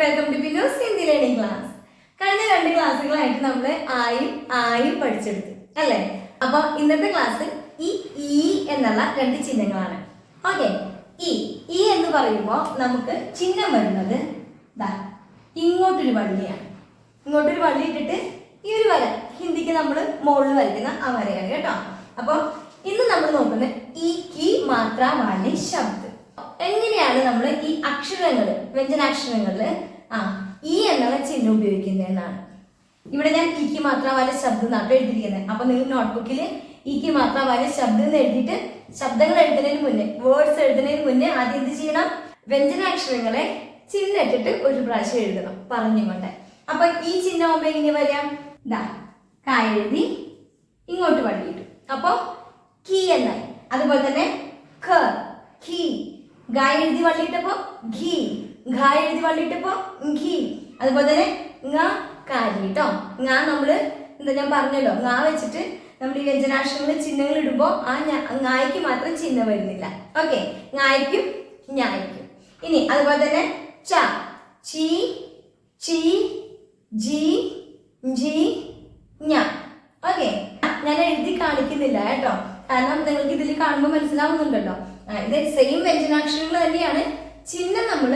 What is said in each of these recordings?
Welcome to Binos Hindi learning class കഴിഞ്ഞ രണ്ട് ക്ലാസ്സുകളായിട്ട് നമ്മൾ ആയും ആയും പഠിച്ചെടുത്തു അല്ലേ? അപ്പൊ ഇന്നത്തെ ക്ലാസ് ഈ ഇ എന്നുള്ള രണ്ട് ചിഹ്നങ്ങളാണ്. ഓക്കെ ഇ ഇ എന്ന് പറയുമ്പോൾ നമുക്ക് ചിഹ്നം വരുന്നത് ഇങ്ങോട്ടൊരു വള്ളിയാണ്. ഇങ്ങോട്ടൊരു വള്ളി ഇട്ടിട്ട് ഈ ഒരു വര ഹിന്ദിക്ക് നമ്മൾ മുകളിൽ വരയ്ക്കുന്ന ആ വരയാണ് കേട്ടോ. അപ്പോൾ ഇന്ന് നമ്മൾ നോക്കുന്നത് ഇ കി മാത്രമാണ് ശബ്ദ്. എങ്ങനെയാണ് നമ്മൾ ഈ അക്ഷരങ്ങൾ വ്യഞ്ജനാക്ഷരങ്ങളിൽ ആ ഈ എന്നുള്ള ചിഹ്നം ഉപയോഗിക്കുന്നത് എന്നാണ് ഇവിടെ ഞാൻ ഇക്ക് മാത്രമായ വാല ശബ്ദം എന്നാട്ടോ എഴുതിയിരിക്കുന്നത് അപ്പൊ നിങ്ങൾ നോട്ട്ബുക്കിൽ ഇക്ക് മാത്രമായ വാല ശബ്ദം എന്ന് എഴുതിയിട്ട് ശബ്ദങ്ങൾ എഴുതുന്നതിന് മുന്നേ വേർഡ്സ് എഴുതുന്നതിന് മുന്നേ ആദ്യം എന്ത് ചെയ്യണം? വ്യഞ്ജനാക്ഷരങ്ങളെ ചിഹ്നം ഇട്ടിട്ട് ഒരു പ്രാവശ്യം എഴുതണം. പറഞ്ഞുകൊണ്ട്. അപ്പൊ ഈ ചിഹ്നം ആകുമ്പോ എങ്ങനെ വരാം ദാ കാ എഴുതി ഇങ്ങോട്ട് വണ്ടിയിട്ടു അപ്പൊ കീ എന്നായി അതുപോലെ തന്നെ ഗാ എഴുതി വള്ളിയിട്ടപ്പോ ഘീ. ഘായ എഴുതി വള്ളിയിട്ടപ്പോ ഘീ. അതുപോലെ തന്നെ ങ കാരി കേട്ടോ ങ നമ്മൾ എന്താ ഞാൻ പറഞ്ഞല്ലോ ങ വെച്ചിട്ട് നമ്മൾ ഈ വ്യഞ്ജനാക്ഷരങ്ങളിൽ ചിഹ്നങ്ങൾ ഇടുമ്പോൾ ആ ഞ- മാത്രം ചിഹ്നം വരുന്നില്ല. ഓക്കെ ങായ്ക്കും ഞായ്ക്കും ഇനി അതുപോലെ തന്നെ ച ചി ചി ജി ജി ഞ. ഓക്കെ ഞാൻ എഴുതി കാണിക്കുന്നില്ല കേട്ടോ. കാരണം നിങ്ങൾക്ക് ഇതിൽ കാണുമ്പോൾ മനസ്സിലാവുന്നുണ്ടല്ലോ. ഇത് സെയിം വ്യഞ്ജനാക്ഷരങ്ങൾ തന്നെയാണ് ചിഹ്നം നമ്മൾ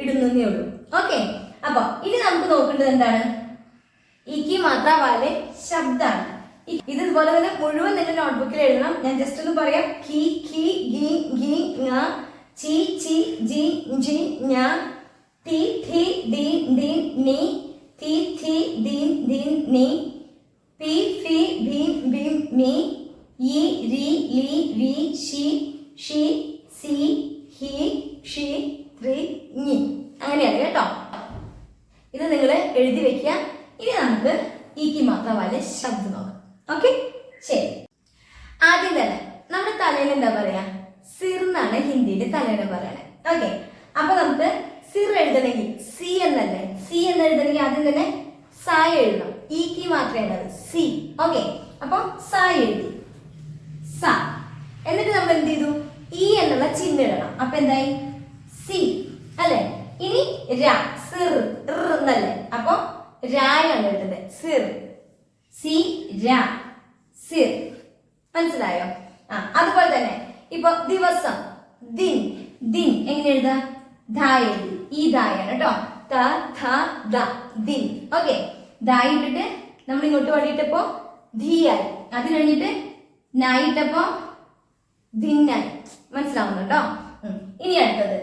ഇടുന്നതേ ഉള്ളൂ. ഓക്കെ അപ്പൊ ഇനി നമുക്ക് നോക്കേണ്ടത് എന്താണ്? ഇക്ക് മാത്ര ശബ്ദമാണ് ഇത് ഇതുപോലെ തന്നെ മുഴുവൻ നിന്റെ നോട്ട്ബുക്കിൽ എഴുതണം. ഞാൻ ജസ്റ്റ് ഒന്ന് പറയാം. കി കി ഗി ഗി ങ ചി ചി ജി ജി ഞ തി ഥി ദീൻ ദി നീ തി ഥി ദീൻ ദീൻ നീ പി ഫി ഭീം ഭീം മി ഇ രി ലി വി ഷി ഷി സി ഹി ഷി ത്രി ഞി. അങ്ങനെയാണ് കേട്ടോ. ഇത് നിങ്ങൾ എഴുതി വെക്കുക. ഇനി നമുക്ക് ഈക്ക് മാത്രമല്ല ശബ്ദം നോക്കാം. ഓക്കെ? ശരി. ആദ്യം തന്നെ നമ്മുടെ തലയിൽ എന്താ പറയാ? സിർ എന്നാണ് ഹിന്ദിയിൽ തലയുടെ പറയണേ. ഓക്കെ. അപ്പൊ നമുക്ക് സിർ എഴുതണമെങ്കിൽ സി എന്നല്ലേ? സി എന്ന് എഴുതണമെങ്കിൽ ആദ്യം തന്നെ സായ എഴുതണം. ഈക്ക് മാത്രമേ ഉള്ളത് സി. ഓക്കെ. അപ്പൊ സായ എഴുതി. സ. എന്നിട്ട് നമ്മൾ എന്ത് ചെയ്തു? ഈ എന്നുള്ള ചിഹ്നം ഇടണം. അപ്പൊ എന്തായി? സി അല്ലെ? ഇനി ര സിർ എന്നല്ലേ? അപ്പൊ രായാണ് ഇട്ടത് സിർ. സി ര സിർ. മനസ്സിലായോ? ആ അതുപോലെ തന്നെ ഇപ്പൊ ദിവസം ദിൻ ദിൻ എങ്ങനെ എഴുതാ? ധായ ഈ ധായാണ് കേട്ടോ. ത ധ ദ ദിൻ. ഓക്കെ. ധാ ഇട്ടിട്ട് നമ്മൾ ഇങ്ങോട്ട് വഴിയിട്ടപ്പോ ധിയായി. അത് കഴിഞ്ഞിട്ട് നായിട്ടപ്പോ ധിന്നായി. മനസ്സിലാവുന്നുണ്ടോ. ഇനി അടുത്തത്.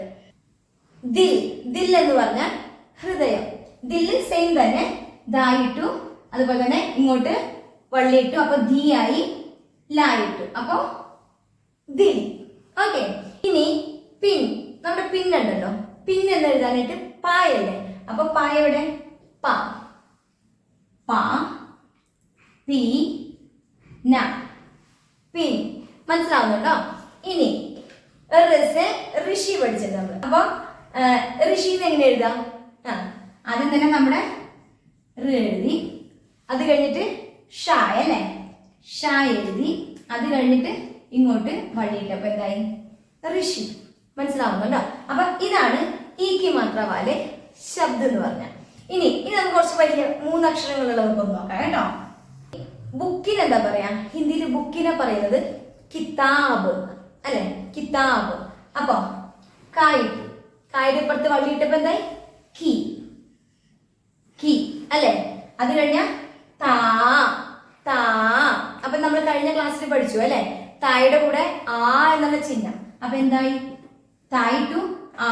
ദിൽ ദിൽ എന്ന് പറഞ്ഞാൽ ഹൃദയം. ദിൽ സെയിം തന്നെ. ദായിട്ടു അതുപോലെ തന്നെ ഇങ്ങോട്ട് വള്ളിയിട്ടു അപ്പൊ ആയി ലായിട്ടു. അപ്പൊ ദിൽ. ഓക്കെ ഇനി പിൻ. നമ്മുടെ പിൻ ഉണ്ടല്ലോ പിൻ എന്ന് എഴുതാനായിട്ട് പായല്ലേ അപ്പൊ പായയുടെ പ. പ പി ന. പിൻ. മനസ്സിലാവുന്നുണ്ടോ? ഇനി ഋഷി പഠിച്ചത് നമ്മൾ അപ്പൊ ഋഷി എങ്ങനെ എഴുതാം? ആദ്യം തന്നെ നമ്മുടെ എഴുതി. അത് കഴിഞ്ഞിട്ട് ഷായ അല്ലേ? ഷാ എഴുതി. അത് കഴിഞ്ഞിട്ട് ഇങ്ങോട്ട് വഴിയിട്ട് അപ്പൊ എന്തായി? ഋഷി. മനസ്സിലാവുന്നുണ്ടോ? അപ്പൊ ഇതാണ് ഈക്ക് മാത്ര വാലെ ശബ്ദം എന്ന് പറഞ്ഞ. ഇനി ഇനി നമുക്ക് കുറച്ച് വലിയ മൂന്നക്ഷരങ്ങളുള്ളവർക്കൊന്ന് നോക്കാം കേട്ടോ. ബുക്കിന് എന്താ പറയാ? ഹിന്ദിയിൽ ബുക്കിനെ പറയുന്നത് കിതാബ്. അല്ലെ? കിതാബ്. അപ്പൊ കായിട്ട് കായുടെ ഇപ്പുറത്ത് വള്ളിയിട്ടപ്പോ എന്തായി? കി. കി. അല്ലെ? അത് കഴിഞ്ഞ താ. താ. അപ്പൊ നമ്മൾ കഴിഞ്ഞ ക്ലാസ്സിൽ പഠിച്ചു അല്ലെ? തായുടെ കൂടെ ആ എന്നുള്ള ചിഹ്നം. അപ്പൊ എന്തായി? ടു ആ.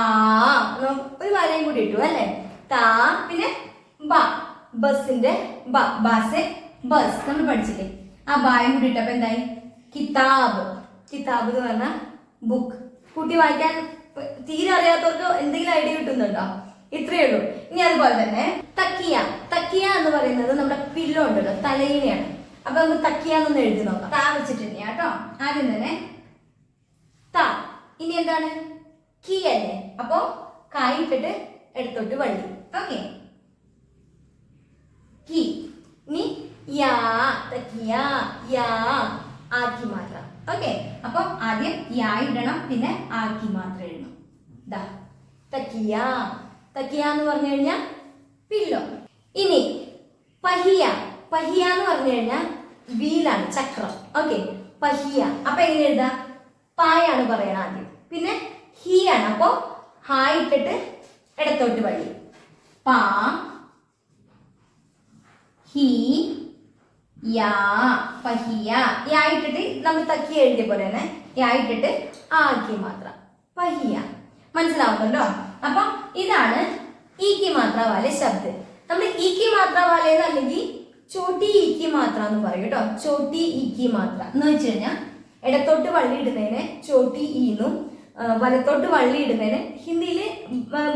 ഒരു വരയും കൂടി ഇട്ടു അല്ലെ? താ പിന്നെ ബ. ബസിന്റെ ബ. ബാസെ ബസ്. നമ്മൾ പഠിച്ചില്ലേ? ആ ബായും കൂടി ഇട്ടപ്പോ എന്തായി? കിതാബ്. കിതാബ് എന്ന് പറഞ്ഞ ബുക്ക് കുട്ടി വായിക്കാൻ തീരെ അറിയാത്തവർക്ക് എന്തെങ്കിലും ഐഡിയ കിട്ടുന്നുണ്ടോ? ഇത്രയേ ഉള്ളൂ. ഇനി അതുപോലെ തന്നെ തക്കിയ. തക്കിയ എന്ന് പറയുന്നത് നമ്മുടെ പില്ലോ ഉണ്ടല്ലോ തലയിനെയാണ് അപ്പൊ നമുക്ക് തക്കിയ എന്നൊന്ന് എഴുതി നോക്കാം. താ വെച്ചിട്ടുണ്ട് കേട്ടോ. ആദ്യം തന്നെ ത. ഇനി എന്താണ്? കീ അല്ലേ? അപ്പോ കായിട്ടിട്ട് എടുത്തോട്ട് വള്ളി. ഓക്കെ. കീ. ഇനി യാ. തക്കിയ. യാ. ആക്കി മാത്രം ഓക്കെ അപ്പൊ ആദ്യം യാ ഇടണം പിന്നെ ആക്കി മാത്രം എഴുതണം. ദാ തക്കിയ. തക്കിയ എന്ന് പറഞ്ഞു കഴിഞ്ഞാൽ പില്ലോ. ഇനി പഹിയ. പഹിയ എന്ന് പറഞ്ഞു കഴിഞ്ഞാൽ വീലാണ് ചക്രം. ഓക്കെ പഹിയ. അപ്പൊ എങ്ങനെ എഴുതാ? പായാണ് പറയണം ആദ്യം. പിന്നെ ഹി ആണ് അപ്പോ ഹാ ഇട്ടിട്ട് ഇടത്തോട്ട് വഴി. പാ ഹി യാ നമ്മൾ തക്കി എഴുതിയ പോലെ തന്നെ യാ ഇട്ടിട്ട് ആക്കി മാത്രം. പഹിയ. മനസ്സിലാവുന്നുണ്ടോ? അപ്പൊ ഇതാണ് ഈക്കി മാത്ര വാലെ ശബ്ദ്. നമ്മൾ ഈക്കി മാത്ര വാലെ അല്ലെങ്കിൽ ചോട്ടി ഈക്കി മാത്ര എന്ന് പറയും കേട്ടോ. ചോട്ടി ഈക്കി മാത്ര. എന്ന് വെച്ച് കഴിഞ്ഞാൽ ഇടത്തോട്ട് വള്ളി ഇടുന്നതിന് ചോട്ടി ഈന്നും വലത്തോട്ട് വള്ളി ഇടുന്നതിന് ഹിന്ദിയിൽ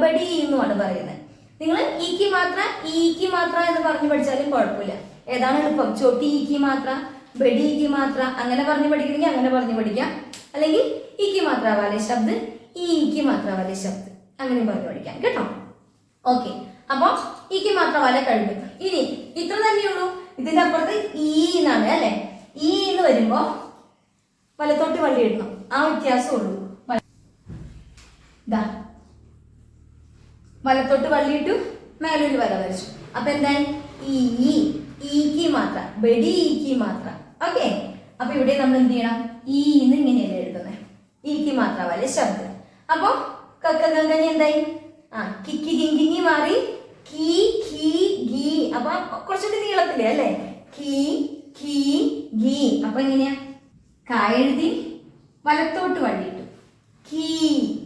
ബഡി ഈന്നുമാണ് പറയുന്നത്. നിങ്ങൾ ഈക്കി മാത്ര ഈക്കി മാത്ര എന്ന് പറഞ്ഞു പഠിച്ചാലും കുഴപ്പമില്ല. ഏതാണ് എളുപ്പം? ചോട്ടി ഈക്കി മാത്ര ബഡി ഈക്കി മാത്ര അങ്ങനെ പറഞ്ഞ് പഠിക്കണമെങ്കിൽ അങ്ങനെ പറഞ്ഞ് പഠിക്കാം. അല്ലെങ്കിൽ ഈക്കി മാത്ര വാലെ ശബ്ദ് ഈക്കി മാത്ര വാലെ ശബ്ദ്. അങ്ങനെ പറഞ്ഞ് പഠിക്കാം. കേട്ടോ? ഓക്കെ. അപ്പൊ ഈക്ക് വാല കഴിഞ്ഞു ഇനി ഇത്ര തന്നെയുള്ളൂ ഇതിന്റെ അപ്പുറത്ത് ഈ എന്നാണ് അല്ലെ? ഈ എന്ന് വരുമ്പോ വലത്തോട്ട് വള്ളി ഇടണം. ആ വ്യത്യാസം ഉള്ളൂ. വലത്തോട്ട് വള്ളിയിട്ടു മേലൊരു വര വരച്ചു. അപ്പൊ എന്തായി ഈ. മാത്ര മാത്രം. ഓക്കെ അപ്പൊ ഇവിടെ നമ്മൾ എന്ത് ചെയ്യണം? ഈ എന്ന് ഇങ്ങനെയല്ലേ എഴുതുന്നത് ഈക്ക് മാത്രമല്ലേ ശബ്ദം. അപ്പൊ കക്ക ഗംഗനി എന്തായി? ആ കിക്കി കിങ്കിങ്ങി മാറി കീ കീ ഗീ. അപ്പൊ കുറച്ചൊക്കെ നീളത്തില്ലേ അല്ലേ? കീ കീ ഗീ. അപ്പൊ എങ്ങനെയാ? കാ എഴുതി വലത്തോട്ട് വള്ളിയിട്ടു. കീ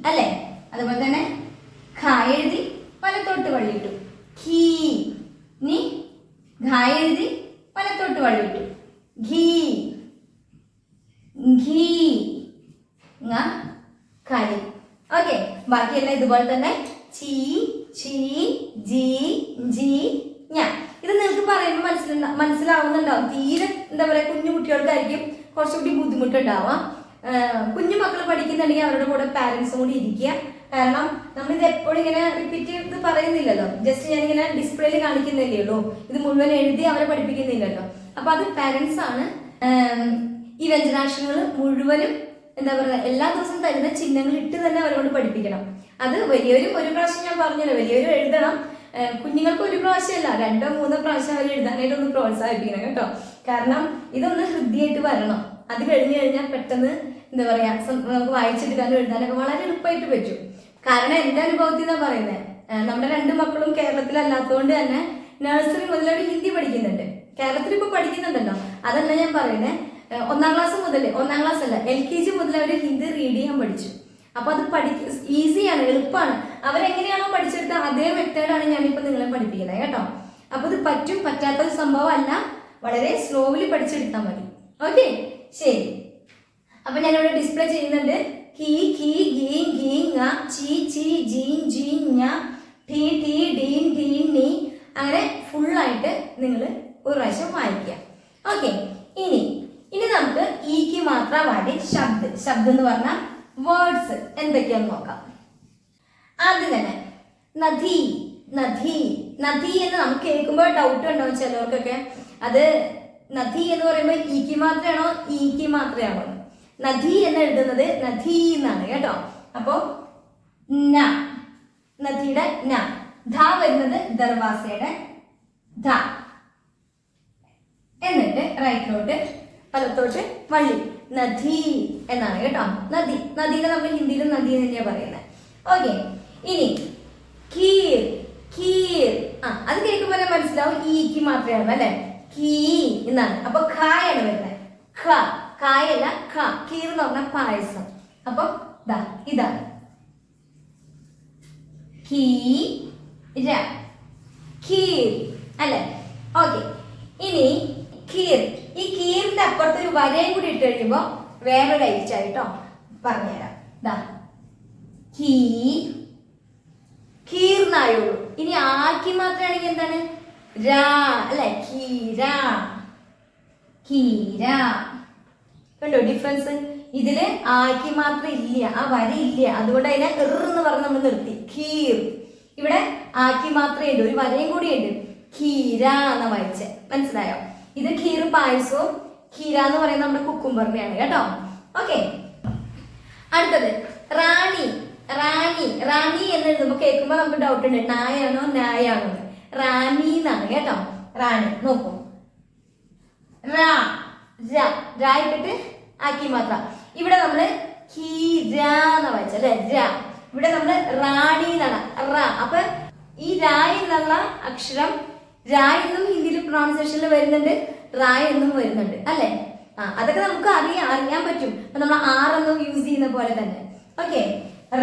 അല്ലേ? അതുപോലെ തന്നെ ഖ എഴുതി വലത്തോട്ട് വള്ളിയിട്ടു ഖീ നീ ഘ എഴുതി വലത്തോട്ട് വള്ളിയിട്ടു ഘീ ഘീ ങ കളി ഓക്കെ ബാക്കിയെല്ലാം ഇതുപോലെ തന്നെ ചി ചി ജി ജി ഞാൻ ഇത് നിങ്ങൾക്ക് പറയുമ്പോൾ മനസ്സില മനസ്സിലാവുന്നുണ്ടാവും തീരെ എന്താ പറയുക കുഞ്ഞു കുട്ടികൾക്കായിരിക്കും കുറച്ചുകൂടി ബുദ്ധിമുട്ടുണ്ടാവാം കുഞ്ഞു മക്കൾ പഠിക്കുന്നുണ്ടെങ്കിൽ അവരുടെ കൂടെ പാരൻസും കൂടി ഇരിക്കുക. കാരണം നമ്മൾ ഇത് എപ്പോഴും ഇങ്ങനെ റിപ്പീറ്റ് ചെയ്ത് പറയുന്നില്ലല്ലോ. ജസ്റ്റ് ഞാൻ ഇങ്ങനെ ഡിസ്പ്ലേയിൽ കാണിക്കുന്നില്ലേ ഉള്ളൂ. ഇത് മുഴുവൻ എഴുതി അവരെ പഠിപ്പിക്കുന്നില്ലല്ലോ. അപ്പൊ അത് പാരൻസ് ആണ് ഈ വ്യഞ്ജനാക്ഷരങ്ങൾ മുഴുവനും എന്താ പറയുക എല്ലാ ദിവസവും തരുന്ന ചിഹ്നങ്ങൾ ഇട്ട് തന്നെ അവരോട് പഠിപ്പിക്കണം. അത് വലിയവരും ഒരു പ്രാവശ്യം ഞാൻ പറഞ്ഞല്ലോ വലിയവരും എഴുതണം. കുഞ്ഞുങ്ങൾക്ക് ഒരു പ്രാവശ്യമല്ല രണ്ടോ മൂന്നോ പ്രാവശ്യം അവർ എഴുതാനായിട്ട് ഒന്ന് പ്രോത്സാഹിപ്പിക്കണം കേട്ടോ. കാരണം ഇതൊന്ന് ഹൃദ്യമായിട്ട് വരണം. അത് കഴിഞ്ഞു കഴിഞ്ഞാൽ പെട്ടെന്ന് എന്താ പറയാ നമുക്ക് വായിച്ചെടുക്കാനും എഴുതാനൊക്കെ വളരെ എളുപ്പമായിട്ട് പറ്റും. കാരണം എന്റെ അനുഭവത്തിൽ നിന്നാണ് പറയുന്നത് നമ്മുടെ രണ്ട് മക്കളും കേരളത്തിലല്ലാത്തതുകൊണ്ട് തന്നെ നഴ്സറി മുതൽ ഹിന്ദി പഠിക്കുന്നുണ്ട്. കേരളത്തിൽ ഇപ്പോൾ പഠിക്കുന്നുണ്ടല്ലോ. അതല്ല ഞാൻ പറയുന്നത് ഒന്നാം ക്ലാസ് മുതൽ ഒന്നാം ക്ലാസ് അല്ല എൽ കെ ജി മുതൽ അവർ ഹിന്ദി റീഡ് ചെയ്യാൻ പഠിച്ചു. അപ്പൊ അത് പഠിക്ക ഈസിയാണ് എളുപ്പമാണ് അവരെങ്ങനെയാണോ പഠിച്ചെടുത്ത അതേ മെത്തേഡാണ് ഞാനിപ്പോ നിങ്ങളെ പഠിപ്പിക്കുന്നത് കേട്ടോ. അപ്പൊ ഇത് പറ്റും പറ്റാത്ത ഒരു സംഭവം അല്ല വളരെ സ്ലോലി പഠിച്ചെടുത്താൽ മതി. ഓക്കെ ശരി. അപ്പൊ ഞാനിവിടെ ഡിസ്പ്ലേ ചെയ്യുന്നുണ്ട്. കീ കീ ഗീ ഗീ ങ ചീ ചീ ജീൻ ജീൻ ഞ ടീ ഡീൻ ഡീൻ നീ. അങ്ങനെ ഫുള്ളായിട്ട് നിങ്ങൾ ഒരു പ്രാവശ്യം വായിക്കുക. ഓക്കെ ഇനി ഇനി നമുക്ക് ഈക്ക് മാത്രം വാടി ശബ്ദ് ശബ്ദം എന്ന് പറഞ്ഞാൽ വേർഡ്സ് എന്തൊക്കെയാന്ന് നോക്കാം. ആദ്യം തന്നെ നദി നദി നദി എന്ന് നമുക്ക് കേൾക്കുമ്പോൾ ഡൗട്ട് ഉണ്ടാവും ചിലവർക്കൊക്കെ? അത് നദി എന്ന് പറയുമ്പോൾ ഈക്ക് മാത്രമാണോ ഈക്ക് മാത്രമാണോ? നദി എന്ന് എഴുതുന്നത് നദി എന്നാണ് കേട്ടോ. അപ്പോ ന നദിയുടെ ന. ധ വരുന്നത് ദർവാസയുടെ ധ. എന്നിട്ട് റൈറ്റിലോട്ട് വലത്തോട്ട് വള്ളി. നദി എന്നാണ് കേട്ടോ. നദി. നദീനെ നമ്മൾ ഹിന്ദിയിൽ നദി തന്നെയാണ് പറയുന്നത് ഓക്കെ ഇനി കീർ. കീർ. ആ അത് കേൾക്കുമ്പോൾ തന്നെ മനസ്സിലാവും ഈക്ക് മാത്രമാണ് അല്ലെ? കീ എന്നാണ്. അപ്പൊ ഖായാണ് വരുന്നത് ഖ. കായല്ല ഖ. കീർ എന്ന് പറഞ്ഞ പായസം. അപ്പൊ ദാ ഇതാണ് ര. കീർ. അല്ലെ? ഓക്കെ ഇനി കീർ. ഈ കീറിന്റെ അപ്പുറത്ത് ഒരു വരയും കൂടി ഇട്ട് കഴിയുമ്പോ വേറൊരു അയച്ചായിട്ടോ പറഞ്ഞുതരാം. ദാ. കീ കീർന്നായുള്ളൂ ഇനി ആക്കി മാത്രമാണെങ്കിൽ എന്താണ്? രാ അല്ലെ? കീര കീര കണ്ടോ ഡിഫറൻസ് ഇതിൽ ആക്കി മാത്രം ഇല്ല ആ വര ഇല്ല. അതുകൊണ്ട് അതിനെ എന്ന് പറഞ്ഞ് നമ്മൾ നിർത്തി. ഖീർ ഇവിടെ ആക്കി മാത്രമേ ഉണ്ട്. ഒരു വരയും കൂടി ഉണ്ട്. ഖീര എന്ന വായിച്ചേ. മനസ്സിലായോ? ഇത് ഖീർ പായസവും ഖീര എന്ന് പറയുന്നത് നമ്മുടെ കുക്കുംബറിനെയാണ് കേട്ടോ? ഓക്കെ. അടുത്തത് റാണി. റാണി റാണി എന്ന് എഴുതുമ്പോൾ കേൾക്കുമ്പോൾ നമുക്ക് ഡൗട്ട് ഉണ്ട് നായാണോ നായാണോ. റാണി എന്നാണ് കേട്ടോ? റാണി നോക്കൂ. റാ റാ ഇട്ടിട്ട് ആക്കി മാത്രം. ഇവിടെ നമ്മൾ ഹീര എന്ന് വായിച്ചല്ലേ ഇവിടെ നമ്മൾ റാണി എന്നാണ് റ. അപ്പൊ ഈ ര എന്നുള്ള അക്ഷരം ര എന്നും ഹിന്ദിയിൽ പ്രൊണൗൺസിയേഷനിൽ വരുന്നുണ്ട് റായ് എന്നും വരുന്നുണ്ട് അല്ലേ? ആ അതൊക്കെ നമുക്ക് അറിയാം അറിയാൻ പറ്റും. അപ്പൊ നമ്മൾ ആർ എന്നും യൂസ് ചെയ്യുന്ന പോലെ തന്നെ. ഓക്കെ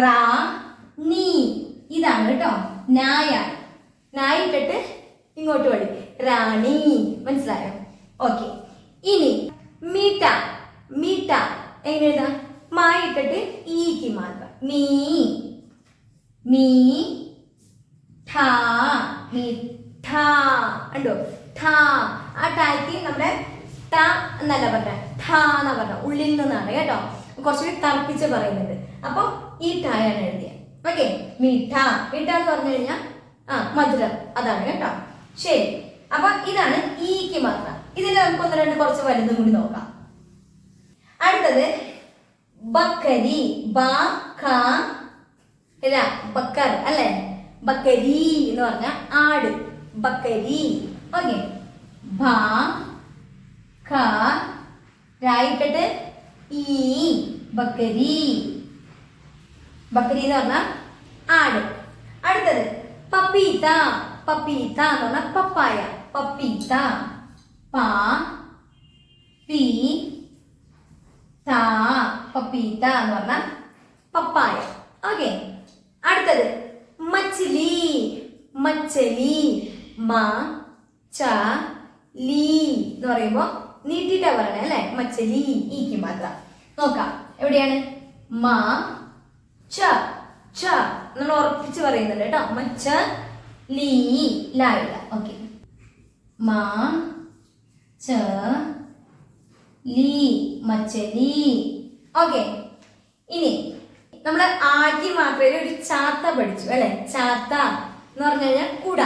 റാ നീ ഇതാണ് കേട്ടോ. നായ. നായ ഇട്ടിട്ട് ഇങ്ങോട്ട് വഴി റാണി. മനസ്സിലായോ? ഓക്കെ ഇനി മീട്ട. മീട്ട. എങ്ങനെ എഴുതാം? മായ ഇട്ടിട്ട് ഈക്ക് മാത്രം മീ മീ ഠാ മിഠ ഉണ്ടോ ആ ടായ്ക്ക് നമ്മുടെ ത എന്നല്ല പറഞ്ഞ. ഠ എന്നാ പറഞ്ഞ. ഉള്ളിൽ നിന്നാണ് കേട്ടോ. കുറച്ചുകൂടി തറപ്പിച്ച് പറയുന്നുണ്ട്. അപ്പൊ ഈ ടായാണ് എഴുതിയത് ഓക്കെ. മീഠ. മീഠ എന്ന് പറഞ്ഞു കഴിഞ്ഞാൽ ആ മധുരം. അതാണ് കേട്ടോ. ശരി. അപ്പൊ ഇതാണ് ഈക്ക് മാത്രം. ഇതിൽ നമുക്ക് ഒന്ന് രണ്ട് കുറച്ച് വലുതും കൂടി നോക്കാം. അടുത്തത് ബക്കരി ബക്കർ അല്ലേ? ബക്കരി എന്ന് പറഞ്ഞ ആട്. ബക്കരി. ഓക്കെ. ഭ ഖ രായിട്ടിട്ട് ഈ ബക്കരി. ബക്കരി എന്ന് പറഞ്ഞാൽ ആട്. അടുത്തത് പപ്പീത്ത. പപ്പീത്ത എന്ന് പറഞ്ഞാൽ പപ്പായ. പപ്പീത്ത. പ പി താ പപ്പീത്ത എന്ന് പറഞ്ഞാൽ പപ്പായ. ഓക്കെ. അടുത്തത് മച്ചിലി. മച്ചലി. ച ലീ എന്ന് പറയുമ്പോൾ നീട്ടിട്ടാ പറയണേ അല്ലെ? മച്ചലി ഈക്ക് മാത്രം. നോക്കാം എവിടെയാണ്? മാ ച ച. നമ്മൾ ഉറപ്പിച്ച് പറയുന്നുണ്ട് കേട്ടോ. മച്ച ലീ ലായില്ല ഓക്കെ. മാ ച ലീ മച്ചലി ഓക്കെ. ഇനി നമ്മൾ ആദ്യം മാത്രമേ ഒരു ചാത്ത പഠിച്ചു അല്ലെ? ചാത്ത എന്ന് പറഞ്ഞു കഴിഞ്ഞാൽ കുട.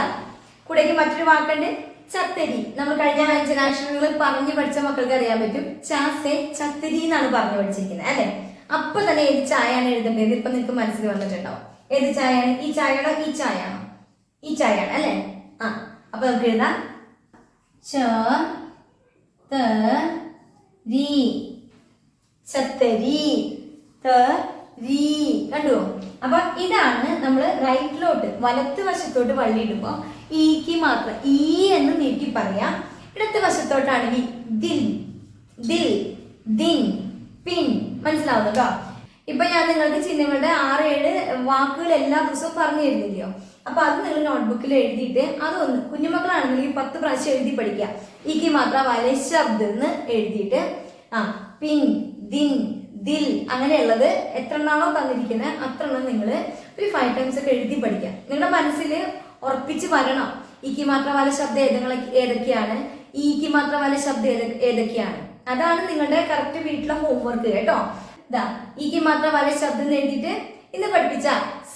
കുടയ്ക്ക് മറ്റൊരു വാക്കുണ്ട് ചത്തരി. നമ്മൾ കഴിഞ്ഞ വ്യഞ്ജനാക്ഷരങ്ങൾ പറഞ്ഞു പഠിച്ച മക്കൾക്ക് അറിയാൻ പറ്റും. ചാസെ ചത്തരി എന്നാണ് പറഞ്ഞു പഠിച്ചിരിക്കുന്നത് അല്ലെ? അപ്പൊ തന്നെ ഏത് ചായയാണ് എഴുതേണ്ടത്? ഇപ്പൊ നിങ്ങൾക്ക് മനസ്സിൽ വന്നിട്ടുണ്ടാവും. ഏത് ചായയാണ്? ഈ ചായയാണോ ഈ ചായയാണോ? ഈ ചായയാണ് അല്ലെ? ആ അപ്പൊ നമുക്ക് എഴുതാം. ച ത രി. ചത്തരി ത രി. കണ്ടു? അപ്പൊ ഇതാണ് നമ്മൾ റൈറ്റിലോട്ട് വലത്ത് വശത്തോട്ട് വള്ളി ഈക്ക് മാത്രം. ഈ എന്ന് നീട്ടി പറയാം. ഇടത്ത് വശത്തോട്ടാണെങ്കിൽ ദിൽ. ദിൽ. ദിൻ. പിൻ. മനസ്സിലാവുന്നു കേട്ടോ ഇപ്പൊ ഞാൻ നിങ്ങൾക്ക് ചിഹ്നങ്ങളുടെ ആറ് ഏഴ് വാക്കുകൾ എല്ലാ ദിവസവും പറഞ്ഞു തരുന്നില്ലയോ? അപ്പൊ അത് നിങ്ങൾ നോട്ട്ബുക്കിൽ എഴുതിയിട്ട് അതൊന്ന് കുഞ്ഞുമക്കളാണെന്നുണ്ടെങ്കിൽ പത്ത് പ്രാവശ്യം എഴുതി പഠിക്കുക. ഈക്ക് മാത്രം വല ശബ്ദം എന്ന് എഴുതിയിട്ട് ആ പിൻ ദിൻ ദിൽ അങ്ങനെയുള്ളത് എത്ര എണ്ണാണോ തന്നിരിക്കുന്നത് അത്ര എണ്ണം നിങ്ങൾ ഒരു ഫൈവ് ടൈംസ് ഒക്കെ എഴുതി പഠിക്കുക. നിങ്ങളുടെ മനസ്സിൽ ഉറപ്പിച്ച് വരണം. ഈക്ക് മാത്രം വല ശബ്ദം ഏതെങ്കിലും ഏതൊക്കെയാണ്? ഈക്ക് മാത്രം വല ശബ്ദം ഏത- ഏതൊക്കെയാണ്? അതാണ് നിങ്ങളുടെ കറക്റ്റ് വീട്ടിലെ ഹോംവർക്ക് കേട്ടോ. ഇതാ ഈക്ക് മാത്രം വല ശബ്ദം നേടിയിട്ട് ഇന്ന് പഠിപ്പിച്ച.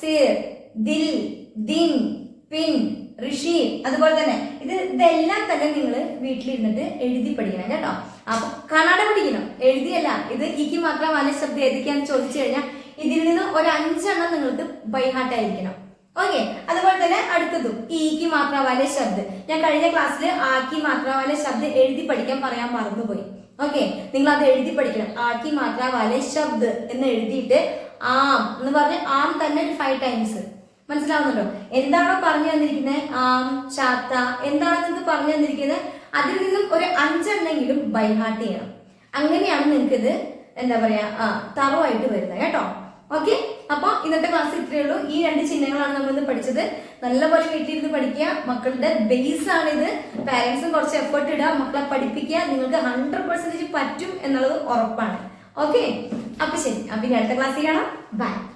സിർ ദിൽ ദിൻ പിൻ ഋഷി അതുപോലെ തന്നെ ഇത് ഇതെല്ലാം തന്നെ നിങ്ങൾ വീട്ടിലിരുന്നിട്ട് എഴുതി പഠിക്കണം കേട്ടോ. അപ്പൊ കന്നഡ പഠിക്കണം എഴുതിയല്ല ഇത് ഇക്ക് മാത്രം വല ശബ്ദം ഏതൊക്കെയാന്ന് ചോദിച്ചു കഴിഞ്ഞാൽ ഇതിൽ നിന്ന് ഒരു അഞ്ചെണ്ണം നിങ്ങൾക്ക് ബൈഹാർട്ട് ആയിരിക്കണം. ഓക്കെ അതുപോലെ തന്നെ അടുത്തതും ഈക്ക് മാത്രമല്ല ശബ്ദ്. ഞാൻ കഴിഞ്ഞ ക്ലാസ്സിൽ ആക്കി മാത്രമല്ല ശബ്ദ് എഴുതി പഠിക്കാൻ പറയാൻ മറന്നുപോയി. ഓക്കെ നിങ്ങൾ അത് എഴുതി പഠിക്കണം. ആക്കി മാത്രമല്ല ശബ്ദ് എന്ന് എഴുതിയിട്ട് ആം എന്ന് പറഞ്ഞ് ആം തന്നെ ഒരു ഫൈവ് ടൈംസ് മനസ്സിലാവുന്നുണ്ടോ? എന്താണോ പറഞ്ഞു തന്നിരിക്കുന്നത് ആം ചാത്ത എന്താണ് നിങ്ങൾക്ക് പറഞ്ഞു തന്നിരിക്കുന്നത് അതിൽ നിന്നും ഒരു അഞ്ചെണ്ണെങ്കിലും ബൈഹാർട്ട് ചെയ്യണം. അങ്ങനെയാണ് നിങ്ങൾക്ക് ഇത് എന്താ പറയാ തറവായിട്ട് വരുന്നത് കേട്ടോ. ഓക്കെ അപ്പൊ ഇന്നത്തെ ക്ലാസ് ഇത്രയേ ഉള്ളൂ. ഈ രണ്ട് ചിഹ്നങ്ങളാണ് നമ്മൾ ഇന്ന് പഠിച്ചത്. നല്ലപോലെ വീട്ടിലിരുന്ന് പഠിക്കുക. മക്കളുടെ ബേസ് ആണ് ഇത്. പാരന്റ്സും കുറച്ച് എഫേർട്ട് ഇടുക. മക്കളെ പഠിപ്പിക്കുക. നിങ്ങൾക്ക് ഹൺഡ്രഡ് പെർസെന്റേജ് പറ്റും എന്നുള്ളത് ഉറപ്പാണ്. ഓക്കെ അപ്പൊ ശരി. അപ്പൊ ഇനി അടുത്ത ക്ലാസ്സിൽ കാണാം. ബൈ